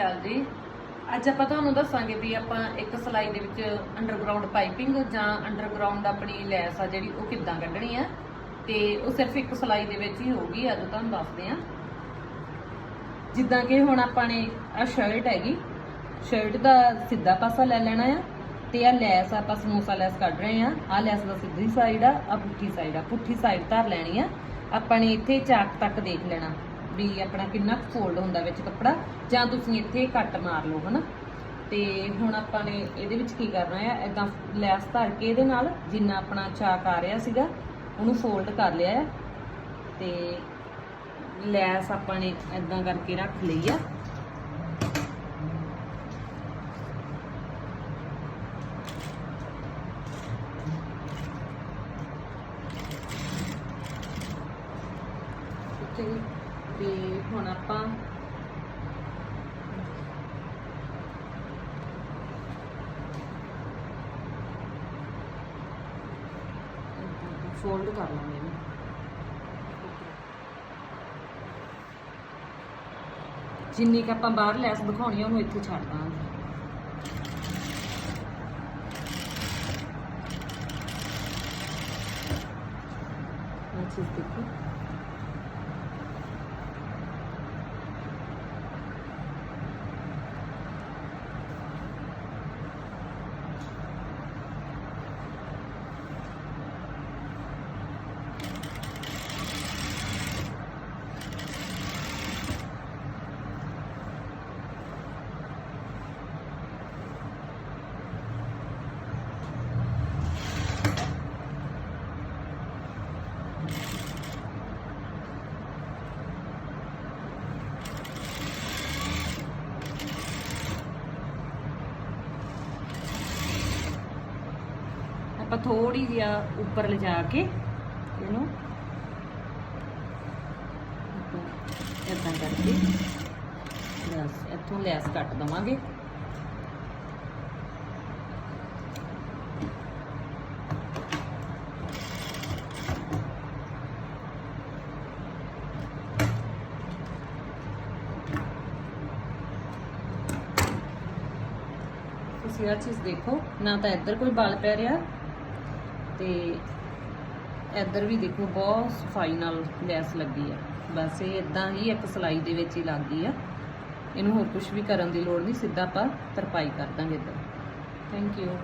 ਅਕਾਲ ਜੀ ਅੱਜ ਆਪਾਂ ਤੁਹਾਨੂੰ ਦੱਸਾਂਗੇ ਵੀ ਆਪਾਂ ਇੱਕ ਸਲਾਈ ਦੇ ਵਿੱਚ ਅੰਡਰਗਰਾਉਂਡ ਪਾਈਪਿੰਗ ਜਾਂ ਅੰਡਰਗਰਾਉਂਡ ਆਪਣੀ ਲੈਸ ਆ ਜਿਹੜੀ ਉਹ ਕਿੱਦਾਂ ਕੱਢਣੀ ਆ। ਤੇ ਉਹ ਸਿਰਫ ਇੱਕ ਸਲਾਈ ਦੇ ਵਿੱਚ ਹੀ ਹੋਊਗੀ, ਅੱਜ ਤੁਹਾਨੂੰ ਦੱਸਦੇ ਆ। ਜਿੱਦਾਂ ਕਿ ਹੁਣ ਆਪਾਂ ਨੇ ਆ ਸ਼ਰਟ ਹੈਗੀ ਸ਼ਰਟ ਦਾ ਸਿੱਧਾ ਪਾਸਾ ਲੈ ਲੈਣਾ ਆ ਤੇ ਆ ਲੈਸ ਆਪਾਂ ਸਮੋਸਾ ਲੈਸ ਕੱਢ ਰਹੇ ਆ। ਆ ਲੈਸ ਦਾ ਸਿੱਧੀ ਸਾਈਡ ਆ ਆ ਪੁੱਠੀ ਸਾਈਡ ਆ, ਪੁੱਠੀ ਸਾਈਡ ਧਰ ਲੈਣੀ ਆ। ਆਪਾਂ ਨੇ ਇੱਥੇ ਚਾਕ ਤੱਕ ਦੇਖ ਲੈਣਾ। ਵੀ ਆਪਣਾ ਕਿੰਨਾ ਫੋਲਡ ਹੁੰਦਾ ਵਿੱਚ ਕੱਪੜਾ, ਜਾਂ ਤੁਸੀਂ ਇੱਥੇ ਕੱਟ ਮਾਰ ਲਓ, ਹਨਾ? ਤੇ ਹੁਣ ਆਪਾਂ ਨੇ ਇਹਦੇ ਵਿੱਚ ਕੀ ਕਰਨਾ ਆ? ਇਦਾਂ ਲੈਸ ਧਰ ਕੇ ਇਹਦੇ ਨਾਲ ਜਿੰਨਾ ਆਪਣਾ ਚਾਕ ਆ ਰਿਹਾ ਸੀਗਾ, ਉਹਨੂੰ ਫੋਲਡ ਕਰ ਲਿਆ ਆ। ਤੇ ਲੈਸ ਆਪਾਂ ਨੇ ਇਦਾਂ ਕਰਕੇ ਰੱਖ ਲਈ ਆ। ਠੀਕ ਤੇ ਹੁਣ ਆਪਾਂ ਫੋਲਡ ਕਰ ਲਾਂਗੇ ਇਹਨੂੰ। ਜਿੰਨੀ ਕਿ ਆਪਾਂ ਬਾਹਰ ਲੈਸ ਦਿਖਾਉਣੀ ਆ, ਉਹਨੂੰ ਇੱਥੇ ਛੱਡ ਦਾਂਗੇ। ਇਹ ਚੀਜ਼ ਦੇਖੋ। ਆਪਾਂ ਥੋੜੀ ਜਿਹਾ ਉੱਪਰ ਲਿਜਾ ਕੇ ਇਹਨੂੰ ਇਦਾਂ ਕਰਕੇ ਬਸ, ਇੱਥੋਂ ਲੈਸ ਕੱਟ ਦਵਾਂਗੇ। ਤੁਸੀਂ ਆਹ ਚੀਜ਼ ਦੇਖੋ, ਨਾ ਤਾਂ ਇੱਧਰ ਕੋਈ ਬਾਲ ਪੈ ਰਿਹਾ ਤੇ ਇੱਧਰ ਵੀ ਦੇਖੋ ਬਹੁਤ ਸਫ਼ਾਈ ਨਾਲ ਲੈਸ ਲੱਗੀ ਆ। ਬਸ ਇਹ ਇਦਾਂ ਹੀ ਇੱਕ ਸਲਾਈ ਦੇ ਵਿੱਚ ਹੀ ਲੱਗ ਗਈ ਆ। ਇਹਨੂੰ ਹੋਰ ਕੁਝ ਵੀ ਕਰਨ ਦੀ ਲੋੜ ਨਹੀਂ, ਸਿੱਧਾ ਆਪਾਂ ਤਰਪਾਈ ਕਰ ਦਾਂਗੇ ਇੱਧਰ। Thank you